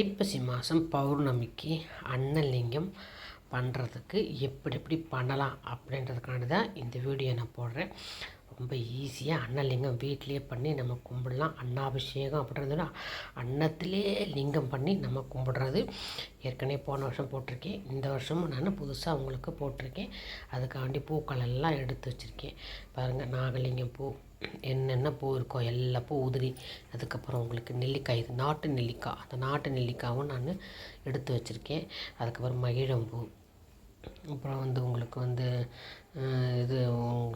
ஐப்பசி மாதம் பௌர்ணமிக்கு அன்னலிங்கம் பண்ணுறதுக்கு எப்படி எப்படி பண்ணலாம் அப்படின்றதுக்காண்டி தான் இந்த வீடியோ நான் போடுறேன். ரொம்ப ஈஸியாக அன்னலிங்கம் வீட்டிலேயே பண்ணி நம்ம கும்பிடலாம். அன்னாபிஷேகம் அப்படின்றதுனா அன்னத்திலே லிங்கம் பண்ணி நம்ம கும்பிடுறது ஏற்கனவே போன வருஷம் போட்டிருக்கேன். இந்த வருஷமும் நான் புதுசாக உங்களுக்கு போட்டிருக்கேன். அதுக்காண்டி பூக்கள் எல்லாம் எடுத்து வச்சுருக்கேன். பாருங்கள் நாகலிங்கம் பூ. என்னென்ன பூ இருக்கோ எல்லா பூ உதிரி. அதுக்கப்புறம் உங்களுக்கு நெல்லிக்காய் இது நாட்டு நெல்லிக்காய். அந்த நாட்டு நெல்லிக்காவும் நான் எடுத்து வச்சுருக்கேன். அதுக்கப்புறம் மகிழம்பூ. அப்புறம் வந்து உங்களுக்கு வந்து இது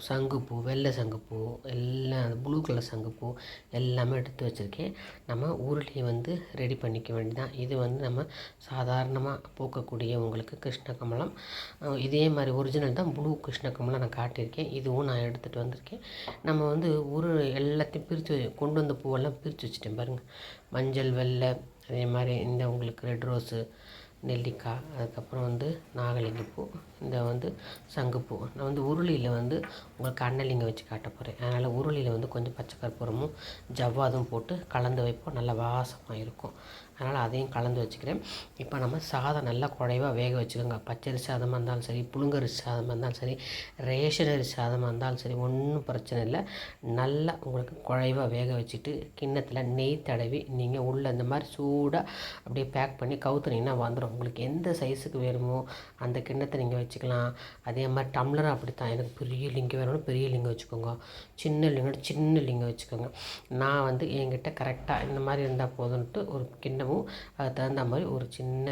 சங்குப்பூ வெள்ளை சங்குப்பூ எல்லாம் ப்ளூ கலர் சங்குப்பூ எல்லாமே எடுத்து வச்சுருக்கேன். நம்ம ஊருலேயே வந்து ரெடி பண்ணிக்க வேண்டியதான் இது வந்து நம்ம சாதாரணமாக பூக்கக்கூடிய உங்களுக்கு கிருஷ்ணகமலம். இதே மாதிரி ஒரிஜினல் தான் ப்ளூ கிருஷ்ணகமலம் நான் காட்டியிருக்கேன். இதுவும் நான் எடுத்துகிட்டு வந்திருக்கேன். நம்ம வந்து ஊரு எல்லாத்தையும் பிரித்து கொண்டு வந்த பூவெல்லாம் பிரித்து வச்சுட்டேன் பாருங்கள் மஞ்சள் வெள்ளை அதே மாதிரி இந்த உங்களுக்கு ரெட் ரோஸு நெல்லிக்காய் அதுக்கப்புறம் வந்து நாகலிங்கப்பூ இந்த வந்து சங்குப்பூ. நான் வந்து உருளியில் வந்து உங்களுக்கு அன்னலிங்கம் வச்சு காட்ட போகிறேன் அதனால் உருளியில் வந்து கொஞ்சம் பச்சை கற்பூரமும் ஜவ்வாதும் போட்டு கலந்து வைப்போம். நல்லா வாசமாக இருக்கும். அதனால் அதையும் கலந்து வச்சுக்கிறேன். இப்போ நம்ம சாதம் நல்லா குறைவாக வேக வச்சுக்கோங்க. பச்சரிசி சாதமாக இருந்தாலும் சரி புழுங்கரிசி சாதமாக இருந்தாலும் சரி ரேஷன் அரிசி சாதமாக இருந்தாலும் சரி ஒன்றும் பிரச்சனை இல்லை. நல்லா உங்களுக்கு குழைவாக வேக வச்சுட்டு கிண்ணத்தில் நெய் தடவி நீங்கள் உள்ளே இந்த மாதிரி சூடாக அப்படியே பேக் பண்ணி கவுத்துனீங்கன்னா வந்துடும் உங்களுக்கு எந்த சைஸுக்கு வேணுமோ அந்த கிண்ணத்தை நீங்கள் வச்சுக்கலாம். அதே மாதிரி டம்ளரும் அப்படி தான் எனக்கு பெரிய லிங்கம் வேணும்னா பெரிய லிங்கம் வச்சுக்கோங்க. சின்ன லிங்கம் சின்ன லிங்கம் வச்சுக்கோங்க. நான் வந்து என்கிட்ட கரெக்டாக இந்த மாதிரி இருந்தால் போதும்ன்ட்டு ஒரு கிண்ணம் கிண்ணமும் அதுக்கு தகுந்த மாதிரி ஒரு சின்ன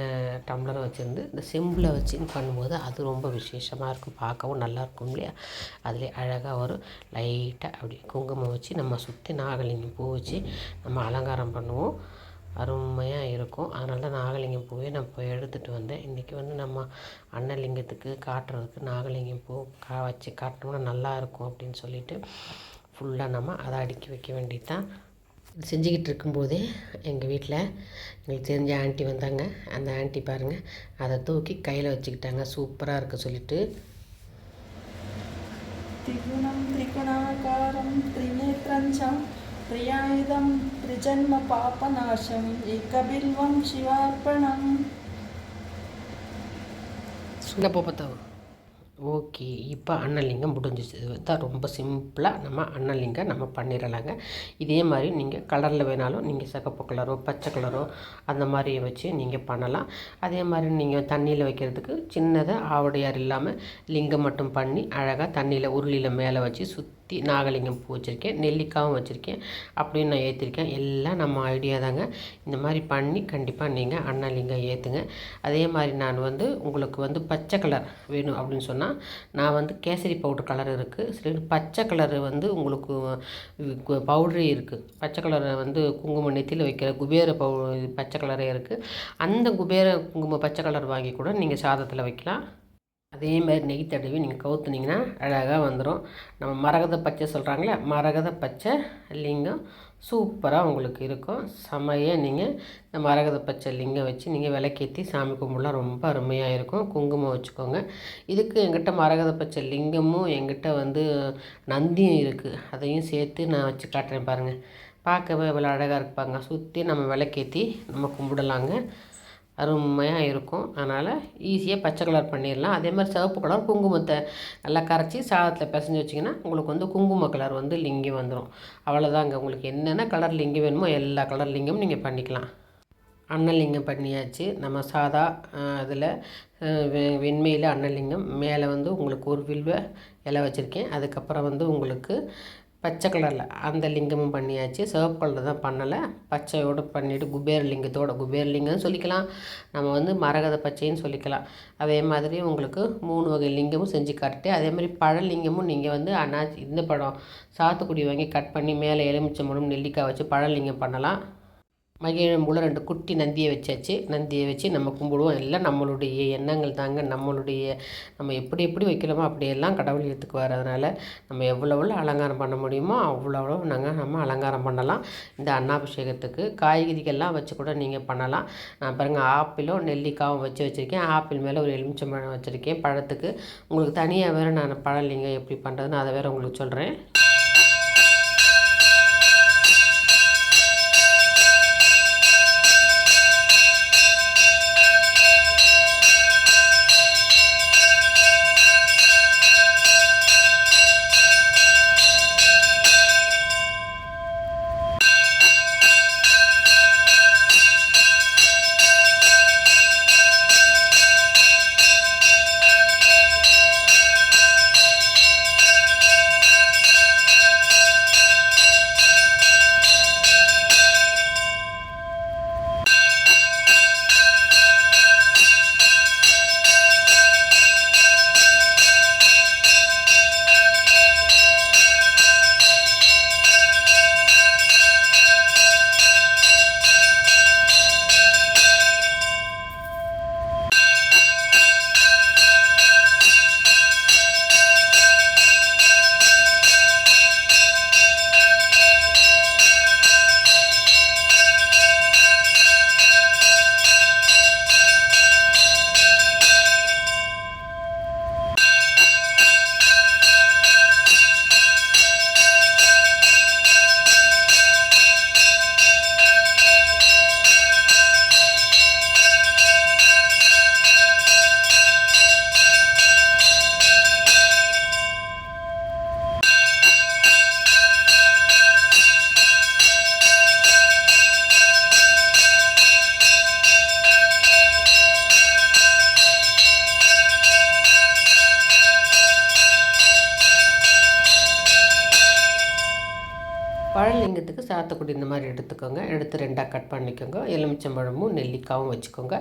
டம்ளரை வச்சுருந்து இந்த செம்பில் வச்சு பண்ணும்போது அது ரொம்ப விசேஷமாக இருக்கும். பார்க்கவும் நல்லாயிருக்கும் இல்லையா? அதிலே அழகாக ஒரு லைட்டாக அப்படி குங்குமம் வச்சு நம்ம சுற்றி நாகலிங்கம் பூ வச்சு நம்ம அலங்காரம் பண்ணுவோம். அருமையாக இருக்கும். அதனால தான் நாகலிங்கம் பூவே நான் இப்போ எடுத்துகிட்டு வந்தேன். இன்றைக்கி வந்து நம்ம அன்னலிங்கத்துக்கு காட்டுறதுக்கு நாகலிங்கம் பூ கா வச்சு காட்டினோம்னா நல்லாயிருக்கும் அப்படின்னு சொல்லிட்டு ஃபுல்லாக நம்ம அதை அடுக்கி வைக்க வேண்டியது தான் செஞ்சுக்கிட்டு இருக்கும்போதே எங்கள் வீட்டில் எங்களுக்கு தெரிஞ்ச ஆண்ட்டி வந்தாங்க. அந்த ஆண்ட்டி பாருங்கள் அதை தூக்கி கையில் வச்சுக்கிட்டாங்க. சூப்பராக இருக்க சொல்லிட்டு. திரிகுணம் திரிகுணாகாரம் திரிநேத்ரஞ்சம் பிரியாயுதம் திரிஜன்ம பாபநாசம் ஏகபில்வம் சிவார்ப்பணம். சுண்டப்போ பத்தாவும் ஓகே இப்போ அன்னலிங்கம் முடிஞ்சிச்சு. இது தான் ரொம்ப சிம்பிளாக நம்ம அன்னலிங்கம் நம்ம பண்ணிடலாங்க. இதே மாதிரி நீங்கள் கலரில் வேணாலும் நீங்கள் சிகப்பு கலரோ பச்சை கலரோ அந்த மாதிரி வச்சு நீங்கள் பண்ணலாம். அதே மாதிரி நீங்கள் தண்ணியில் வைக்கிறதுக்கு சின்னதாக ஆவடையார் இல்லாமல் லிங்கம் மட்டும் பண்ணி அழகாக தண்ணியில் உருளியில் மேலே வச்சு சுற்றி நாகலிங்கம் பூ வச்சுருக்கேன் நெல்லிக்காவும் வச்சுருக்கேன் அப்படின்னு நான் ஏற்றிருக்கேன் எல்லாம் நம்ம ஐடியா தாங்க. இந்த மாதிரி பண்ணி கண்டிப்பாக நீங்கள் அண்ணாலிங்கம் ஏற்றுங்க அதே மாதிரி நான் வந்து உங்களுக்கு வந்து பச்சை கலர் வேணும் அப்படின்னு சொன்னால் நான் வந்து கேசரி பவுடர் கலர் இருக்குது சரி பச்சை கலர் வந்து உங்களுக்கு பவுடரே இருக்குது பச்சை கலரை வந்து குங்குமம் நெத்தியில் வைக்கிற குபேர பவு பச்சை கலரே இருக்குது அந்த குபேர குங்குமம் பச்சை கலர் வாங்கி கூட நீங்கள் சாதத்தில் வைக்கலாம். அதே மாதிரி நெய் தடவி நீங்கள் கவுத்துனீங்கன்னா அழகாக வந்துடும் நம்ம மரகத பச்சை சொல்கிறாங்களே மரகத பச்சை லிங்கம் சூப்பராக உங்களுக்கு இருக்கும். செமையாக நீங்கள் இந்த மரகத பச்சை லிங்கம் வச்சு நீங்கள் விளக்கேற்றி சாமி கும்பிடலாம். ரொம்ப அருமையாக இருக்கும். குங்குமம் வச்சுக்கோங்க. இதுக்கு எங்கிட்ட மரகத பச்சை லிங்கமும் எங்கிட்ட வந்து நந்தியும் இருக்குது அதையும் சேர்த்து நான் வச்சு காட்டுறேன் பாருங்கள் பார்க்கவே இவ்வளோ அழகாக இருப்பாங்க. சுற்றி நம்ம விளக்கேற்றி நம்ம கும்பிடலாங்க. அருமையாக இருக்கும். அதனால் ஈஸியாக பச்சை கலர் பண்ணிடலாம். அதே மாதிரி சிவப்பு கலர் குங்குமத்தை நல்லா கரைச்சி சாதத்தில் பிசைஞ்சு வச்சிங்கன்னா உங்களுக்கு வந்து குங்கும கலர் வந்து லிங்கம் வந்துடும் அவ்வளோதாங்க உங்களுக்கு என்னென்ன கலர் லிங்கம் வேணுமோ எல்லா கலர் லிங்கமும் நீங்கள் பண்ணிக்கலாம். அன்னலிங்கம் பண்ணியாச்சு. நம்ம சாதா அதில் வெண்மையில் அன்னலிங்கம். மேலே வந்து உங்களுக்கு ஒரு வில்வ இலை வச்சுருக்கேன். அதுக்கப்புறம் வந்து உங்களுக்கு பச்சை கலரில். அந்த லிங்கமும் பண்ணியாச்சு. சிவப்பு கலர் தான் பண்ணலை. பச்சையோடு பண்ணிவிட்டு குபேர லிங்கத்தோட குபேர லிங்கம்னு சொல்லிக்கலாம். நம்ம வந்து மரகத பச்சைன்னு சொல்லிக்கலாம். அதே மாதிரி உங்களுக்கு மூணு வகை லிங்கமும் செஞ்சு காட்டு அதே மாதிரி பழலிங்கமும் நீங்கள் வந்து அண்ணா இந்த பழம் சாத்துக்குடி வாங்கி கட் பண்ணி மேலே எலுமிச்சம்பழம் நெல்லிக்காய் வச்சு பழலிங்கம் பண்ணலாம். மகிழம்பூல ரெண்டு குட்டி நந்தியை வச்சாச்சு. நந்தியை வச்சு நம்ம கும்பிடுவோம். எல்லாம் நம்மளுடைய எண்ணங்கள் தாங்க. நம்மளுடைய நம்ம எப்படி எப்படி வைக்கலாமோ அப்படியெல்லாம் கடவுள் ஏற்றுக்குவார் அதனால் நம்ம எவ்வளோ எவ்வளோ அலங்காரம் பண்ண முடியுமோ அவ்வளோ அவ்வளோ நாங்கள் நம்ம அலங்காரம் பண்ணலாம். இந்த அன்னாபிஷேகத்துக்கு காய்கறிகள்லாம் வச்சு கூட நீங்கள் பண்ணலாம். நான் பாருங்கள் ஆப்பிளும் நெல்லிக்காயும் வச்சு வச்சுருக்கேன். ஆப்பிள் மேலே ஒரு எலுமிச்சம்பழம் வச்சுருக்கேன். பழத்துக்கு உங்களுக்கு தனியாக வேறு நான் பழம் இல்லைங்க. எப்படி பண்ணுறதுன்னு அதை வேறு உங்களுக்கு சொல்கிறேன் சாத்துக்குடி இந்த மாதிரி எடுத்துக்கோங்க. எடுத்து ரெண்டாக கட் பண்ணிக்கோங்க. எலுமிச்சம்பழமும் நெல்லிக்காவும் வச்சுக்கோங்க.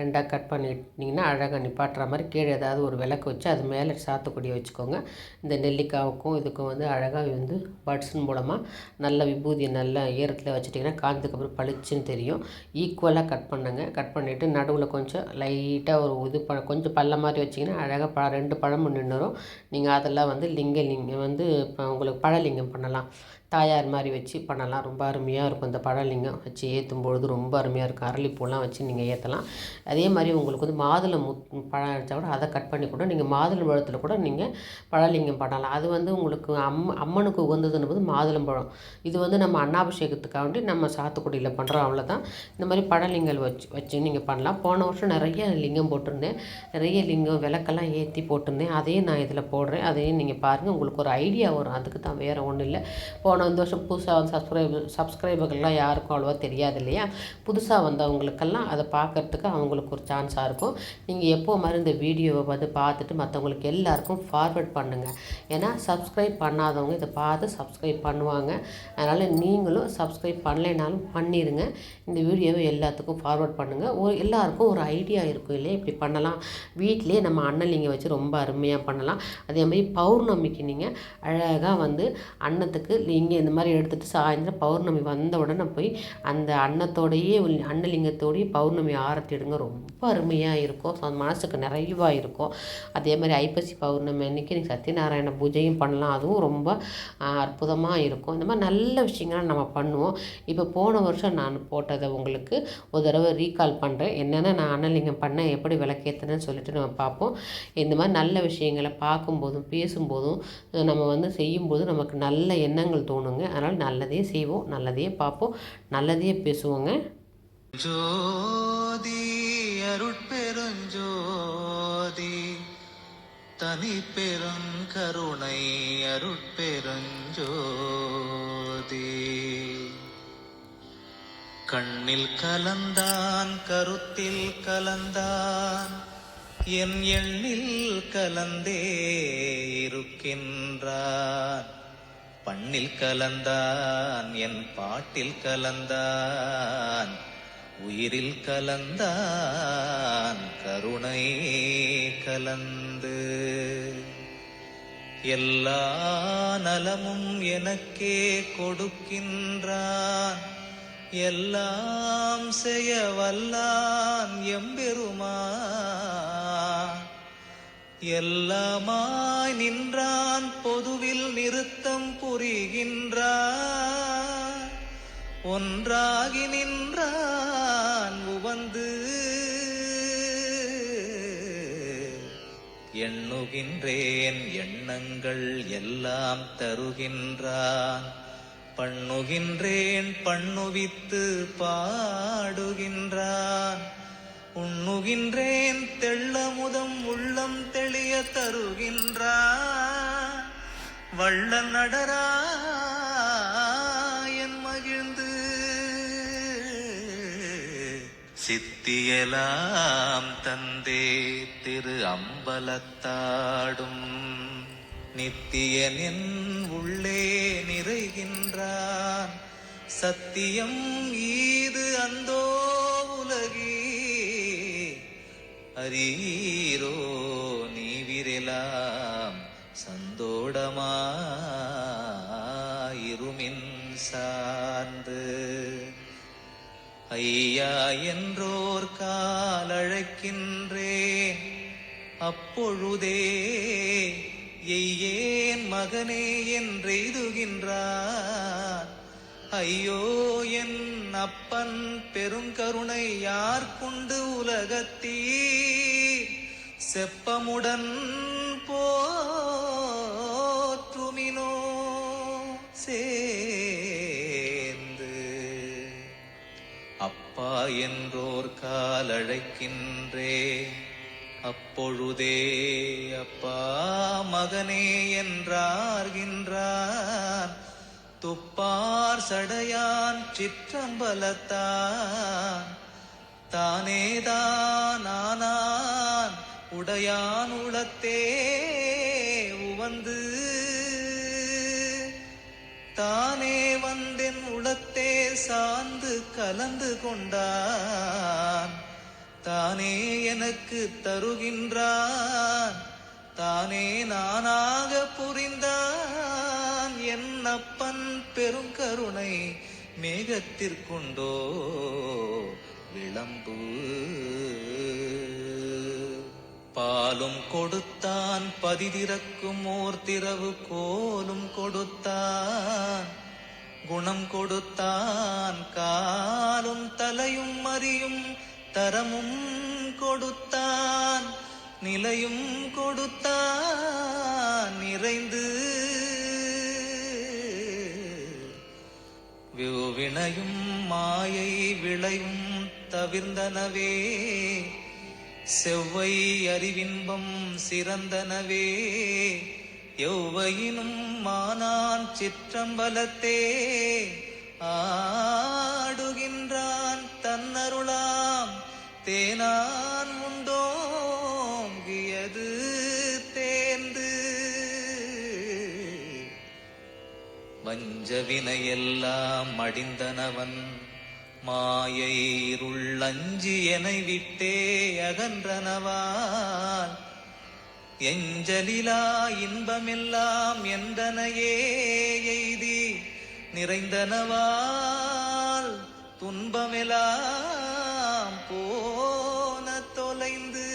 ரெண்டாக கட் பண்ணிட்டிங்கன்னா அழகாக நிப்பாட்டுற மாதிரி கீழே ஏதாவது ஒரு விளக்கு வச்சு அது மேலே சாத்துக்குடியை வச்சுக்கோங்க. இந்த நெல்லிக்காவுக்கும் இதுக்கும் வந்து அழகாக வந்து பட்ஸின் மூலமாக நல்ல விபூதியை நல்ல ஈரத்தில் வச்சுட்டிங்கன்னா காய்ந்ததுக்கப்புறம் பளிச்சுன்னு தெரியும். ஈக்குவலாக கட் பண்ணுங்க. கட் பண்ணிவிட்டு நடுவில் கொஞ்சம் லைட்டாக ஒரு இது ப கொஞ்சம் பல்ல மாதிரி வச்சிங்கன்னா அழகாக ப ரெண்டு பழமும் நின்றுரும் நீங்கள் அதெல்லாம் வந்து லிங்க லிங்கம் வந்து இப்போ உங்களுக்கு பழலிங்கம் பண்ணலாம். தாயார் மாதிரி வச்சு பண்ணலாம். ரொம்ப அருமையாக இருக்கும். இந்த பழலிங்கம் வச்சு ஏற்றும் பொழுது ரொம்ப அருமையாக இருக்கும். அரளிப்பூலாம் வச்சு நீங்கள் ஏற்றலாம் அதே மாதிரி உங்களுக்கு வந்து மாதுளை மு பழம் அடித்தா கூட அதை கட் பண்ணி கூட நீங்கள் மாதுளை பழத்தில் கூட நீங்கள் பழலிங்கம் பண்ணலாம். அது வந்து உங்களுக்கு அம் அம்மனுக்கு உகந்ததுன்னு போது மாதுளம்பழம் இது வந்து நம்ம அன்னாபிஷேகத்துக்காண்டி நம்ம சாத்துக்குடியில் பண்ணுறோம் அவ்வளோதான் இந்த மாதிரி பழலிங்கல் வச்சு வச்சு நீங்கள் பண்ணலாம். போன வருஷம் நிறைய லிங்கம் போட்டிருந்தேன். நிறைய லிங்கம் விளக்கெல்லாம் ஏற்றி போட்டிருந்தேன். அதையும் நான் இதில் போடுறேன். அதையும் நீங்கள் பாருங்கள் உங்களுக்கு ஒரு ஐடியா வரும். அதுக்கு தான் வேறு ஒன்றும் இல்லை. போன இந்த வருஷம் புதுசாக வந்து சப்ஸ்கிரைபர் சப்ஸ்கிரைபர்கள்லாம் யாருக்கும் அவ்வளோவா தெரியாது இல்லையா புதுசாக வந்தவங்களுக்கெல்லாம் அதை பார்க்குறதுக்கு அவங்களுக்கு ஒரு சான்ஸாக இருக்கும். நீங்கள் எப்போ மாதிரி இந்த வீடியோவை வந்து பார்த்துட்டு மற்றவங்களுக்கு எல்லாருக்கும் ஃபார்வர்ட் பண்ணுங்கள் ஏன்னா சப்ஸ்கிரைப் பண்ணாதவங்க இதை பார்த்து சப்ஸ்கிரைப் பண்ணுவாங்க. அதனால் நீங்களும் சப்ஸ்கிரைப் பண்ணலைனாலும் பண்ணிடுங்க இந்த வீடியோவை எல்லாத்துக்கும் ஃபார்வர்ட் பண்ணுங்கள் ஒரு எல்லாருக்கும் ஒரு ஐடியா இருக்கும் இல்லையா? இப்படி பண்ணலாம். வீட்டிலே நம்ம அன்னலிங்க வச்சு ரொம்ப அருமையாக பண்ணலாம். அதே மாதிரி பௌர்ணமிக்கு நீங்கள் அழகாக வந்து அன்னத்துக்கு நீங்கள் இந்த மாதிரி எடுத்துகிட்டு சாயந்தரம் பௌர்ணமி வந்த உடனே போய் அந்த அன்னத்தோடையே அன்னலிங்கத்தோடையே பௌர்ணமி ஆரத்தி எடுங்க. ரொம்ப அருமையாக இருக்கும். ஸோ அந்த மனசுக்கு நிறைவாக இருக்கும். அதே மாதிரி ஐப்பசி பௌர்ணமி அன்னைக்கு நீங்கள் சத்யநாராயண பூஜையும் பண்ணலாம். அதுவும் ரொம்ப அற்புதமாக இருக்கும். இந்த மாதிரி நல்ல விஷயங்களை நம்ம பண்ணுவோம். இப்போ போன வருஷம் நான் போட்டதை உங்களுக்கு ஒரு தடவை ரீகால் பண்ணுறேன் என்னென்ன நான் அன்னலிங்கம் பண்ணேன் எப்படி விளக்கேற்றுனேன்னு சொல்லிட்டு நம்ம பார்ப்போம். இந்த மாதிரி நல்ல விஷயங்களை பார்க்கும்போதும் பேசும்போதும் நம்ம வந்து செய்யும்போது நமக்கு நல்ல எண்ணங்கள் தோணும். தோணுங்க அதனால் நல்லதே செய்வோம் நல்லதே பார்ப்போம் நல்லதே பேசுவோங்க. ஜோதி அருட்பெருஞ்சோதி தனி பெருங்கருணை அருட்பெருஞ்சோதி. கண்ணில் கலந்தான் கருத்தில் கலந்தான் என் எண்ணில் கலந்தே இருக்கின்றான். பண்ணில் கலந்தான் என் பாட்டில் கலந்தான் உயிரில் கலந்தான் கருணை கலந்து. எல்லா நலமும் எனக்கே கொடுக்கின்றான் எல்லாம் செய்ய வல்லான் எம்பெருமான். எல்லாமாய் நின்றான் பொதுவில் நிறுத்தம் புரிகின்றான் ஒன்றாகி நின்றான் உவந்து எண்ணுகின்றேன் எண்ணங்கள் எல்லாம் தருகின்றான். பண்ணுகின்றேன் பண்ணுவித்து பாடுகின்றான். உண்ணுகின்றேன் தெள்ளமுதம் உள்ளம் தெளிய தருகின்றா. வள்ள நடரா என் மகிழ்ந்து. சித்தியலாம் தந்தே திரு அம்பலத்தாடும். நித்தியனின் உள்ளே நிறைகின்றான். சத்தியம் ஈது அந்தோ அரீரோ நீ விரலாம் சந்தோடமாயிருமின் சார்ந்து ஐயா என்றோர் காலழைக்கின்றேன். அப்பொழுதே எய்யேன் மகனே என்றெய்துகின்றார். ஐயோ என் என் அப்பன் பெருங்கருணை யார் கொண்டு உலகத்தீ செப்பமுடன் போற்றுமினோ சேர்ந்து. அப்பா என்றோர் காலழைக்கின்றே. அப்பொழுதே அப்பா மகனே என்றார்கின்றான். துப்பார் சடையான் சிற்றம்பலத்தான். தானேதான் உடையான் உளத்தே உவந்து. தானே வந்தென் உளத்தே சார்ந்து கலந்து கொண்டான். தானே எனக்கு தருகின்றான். தானே நானாக புரிந்தான். பெரும் கருணை மேகத்திற்குண்டோ விளம்பு. பாலும் கொடுத்தான் பதிதிறக்கும் ஓர் திரவு கோலும் கொடுத்தான் குணம் கொடுத்தான் காலும் தலையும் மறியும் தரமும் கொடுத்தான் நிலையும் கொடுத்தான் நிறைந்து வினையும் மாயை விளையும் தவிர்ந்தனவே. செவ்வை அறிவின்பம் சிறந்தனவே. எவ்வையினும் மானான் சிற்றம்பலத்தே. ஆடுகின்றான் தன்னருளாம். தேனா வஞ்சவினையெல்லாம் மடிந்தனவன். மாயை இருளஞ்சி என விட்டே அகன்றனவான். எஞ்சலிலா இன்பமெல்லாம் என்றனையே எய்தி நிறைந்தனவால். துன்பமெல்லாம் போன தொலைந்து.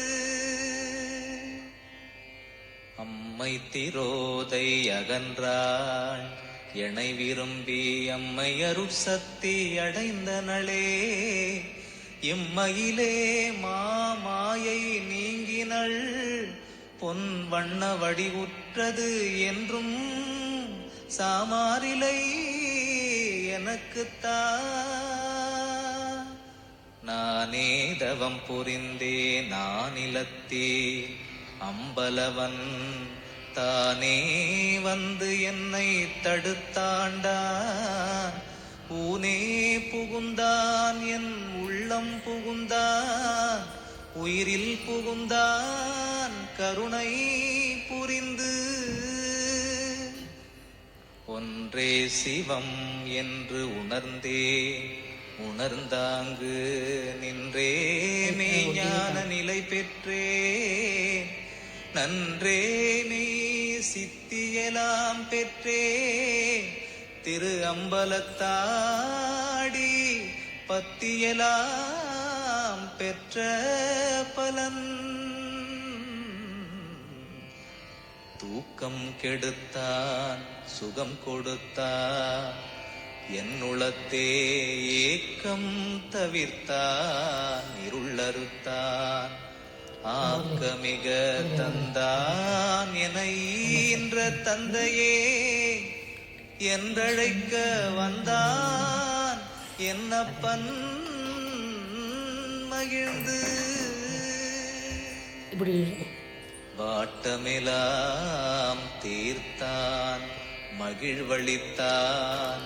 அம்மை திரோதை அகன்றாள். எனை விரும்பி அம்மை அருட்சக்தி அடைந்தனளே இம்மையிலே மாமாயை நீங்கினள் பொன் வண்ண வடிவுற்றது என்றும் சாமாரிலை எனக்குத்தா. நானே தவம் புரிந்தே நானிலத்தே அம்பலவன் தானே வந்து என்னை தடுத்தாண்டான்? ஊனே புகுந்தான் என் உள்ளம் புகுந்தான். உயிரில் புகுந்தான் கருணை புரிந்து. ஒன்றே சிவம் என்று உணர்ந்தே உணர்ந்தாங்கு நின்றே மெய்ஞான நிலை பெற்றே நன்றே மெய் சித்தியலாம் பெற்றே. திரு அம்பலத்தாடி பத்தியலாம் பெற்ற பலன். தூக்கம் கெடுத்தான் சுகம் கொடுத்தா என்னுளத்தே ஏக்கம் தவிர்த்தான் இருளறுத்தான் ஆக்கமிக தந்தான் என ஈன்ற தந்தையே என்றழைக்க வந்தான் என்னப்பன் மகிழ்ந்து. இப்படி வாட்டமெலாம் தீர்த்தான் மகிழ்வளித்தான்.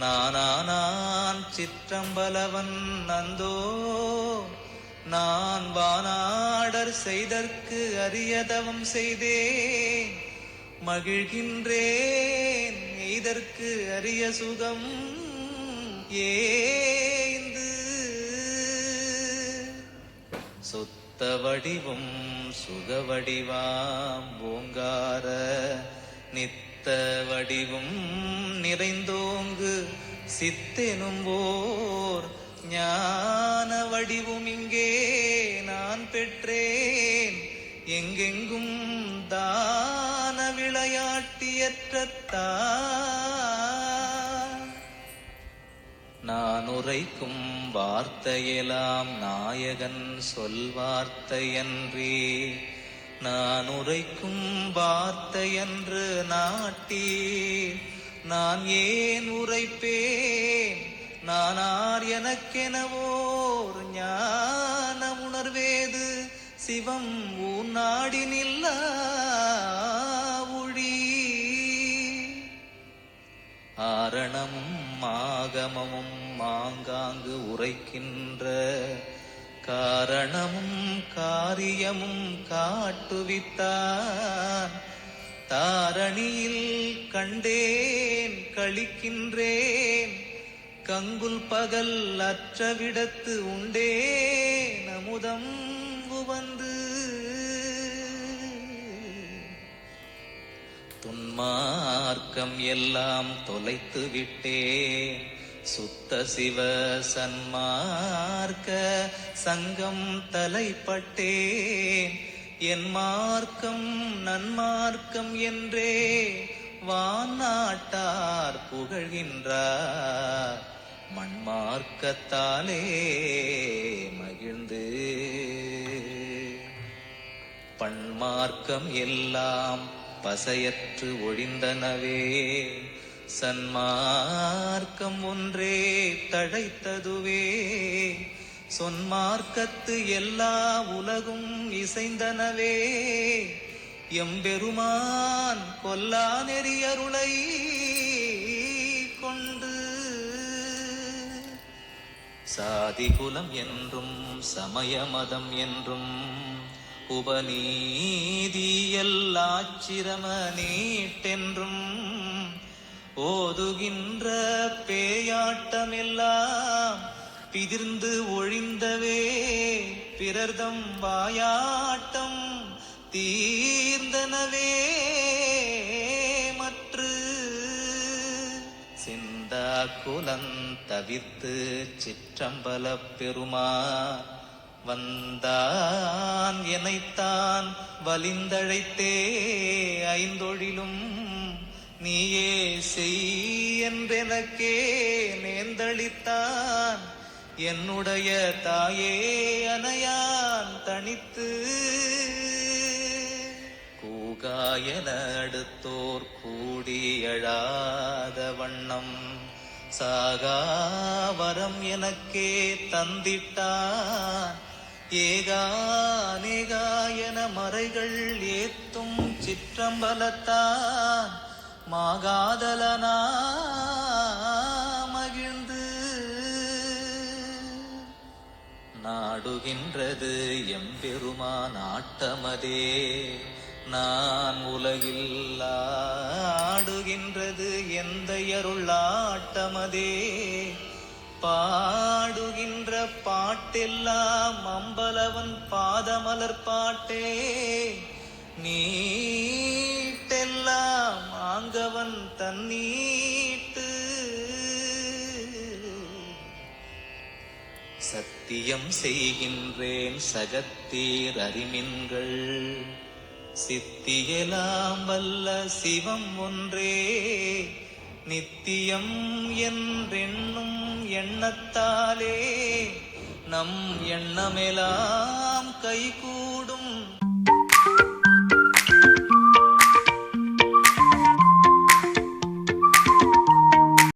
நானானான் சிற்றம்பலவன் நந்தோ நான் வானாடர் செய்தற்கு அரியதவம் செய்தேன். மகிழ்கின்றேன் இதற்கு அரிய சுகம் ஏந்து சுத்த வடிவும் சுக வடிவாம் ஓங்கார நித்த சித்த வடிவும் நிறைந்தோங்கு சித்தெனும் ஓர் ஞான வடிவும் இங்கே நான் பெற்றேன். எங்கெங்கும் தான விளையாட்டியற்றத்தான் நான் உரைக்கும் வார்த்தையெல்லாம் நாயகன் சொல் வார்த்தையன்றே. நான் உரைக்கும் வார்த்தையன்று நாட்டி நான் ஏன் உரைப்பேன்? நானார் எனக்கெனவோர் ஞான உணர்வேது? சிவம் ஊநாடி நில்லா ஒழி ஆரணமும் ஆகமமும் மாங்காங்கு உரைக்கின்ற காரணமும் காரியமும் காட்டுவித்தான் தாரணியில் கண்டேன் கழிக்கின்றேன் கங்குல் பகல் அற்றவிடத்து உண்டே நமுதம் வந்து துன்மார்க்கம் எல்லாம் தொலைத்து விட்டேன் சுத்த சிவ சன்மார்க்க சங்கம் தலைப்பட்டேன். என் மார்க்கம் நன்மார்க்கம் என்றே வாநாட்டார் புகழ்கின்றார். மண்மார்க்கத்தாலே மகிழ்ந்து. பண்மார்க்கம் எல்லாம் பசையற்று ஒழிந்தனவே. சன்மார்க்கம் ஒன்றே தழைத்ததுவே. சொன்மார்க்கத்து எல்லா உலகும் இசைந்தனவே. எம்பெருமான் கொல்லா நெறியருளை கொண்டு. சாதி குலம் என்றும் சமய மதம் என்றும் உபநீதியல்லாச்சிரம நீட்டென்றும் ஓதுகின்ற பேயாட்டமெல்லாம் பிதிர்ந்து ஒழிந்தவே. பிறர்தம் வாயாட்டம் தீர்ந்தனவே. மற்று சிந்தா குலம் தவித்து சிற்றம்பல பெருமா. வந்தான் எனைத்தான் வலிந்தழைத்தே. ஐந்தொழிலும் நீயே செய் என்றெனக்கே நேர்ந்தளித்தான். என்னுடைய தாயே அனையான் தனித்து. கூகாயன அடுத்தோர் கூடி வண்ணம். சாகாவரம் எனக்கே தந்திட்டான். ஏகானேகாயன மறைகள் ஏத்தும் சிற்றம்பலத்தான். மாகாதலனா மகிழ்ந்து நாடுகின்றது எம்பெருமா நாட்டமதே நான் உலகில் ஆடுகின்றது எந்த அருளாட்டமதே பாடுகின்ற பாட்டெல்லாம் அம்பலவன் பாதமலர் பாட்டே. நீ தன்னீட்டு சத்தியம் செய்கின்றேன் சகத்தீர் அறிமின்கள். சித்தியலாம் வல்ல சிவம் ஒன்றே. நித்தியம் என்றென்னும் எண்ணத்தாலே. நம் எண்ணமெலாம் கைகூடும்.